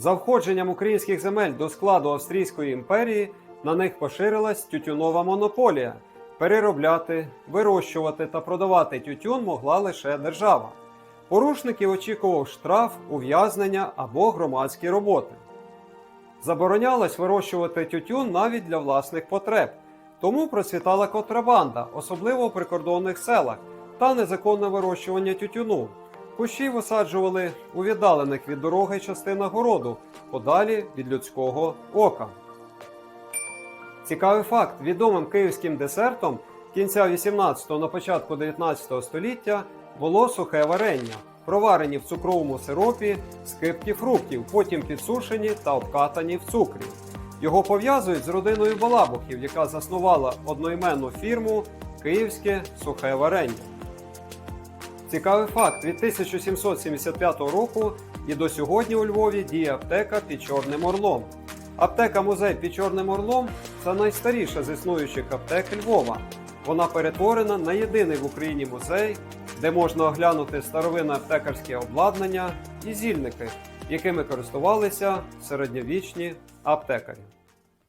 За входженням українських земель до складу Австрійської імперії на них поширилась тютюнова монополія. Переробляти, вирощувати та продавати тютюн могла лише держава. Порушників очікував штраф, ув'язнення або громадські роботи. Заборонялось вирощувати тютюн навіть для власних потреб, тому процвітала контрабанда, особливо в прикордонних селах, та незаконне вирощування тютюну. Кущі висаджували у віддалених від дороги частинах городу, подалі від людського ока. Цікавий факт: відомим київським десертом кінця 18-го на початку 19 століття було сухе варення, проварені в цукровому сиропі скипки фруктів, потім підсушені та обкатані в цукрі. Його пов'язують з родиною Балабухів, яка заснувала одноіменну фірму Київське сухе варення. Цікавий факт: від 1775 року і до сьогодні у Львові діє аптека під Чорним Орлом. Аптека музей під Чорним Орлом це найстаріша з існуючих аптек Львова. Вона перетворена на єдиний в Україні музей, де можна оглянути старовинне аптекарське обладнання і зільники, якими користувалися середньовічні аптекарі.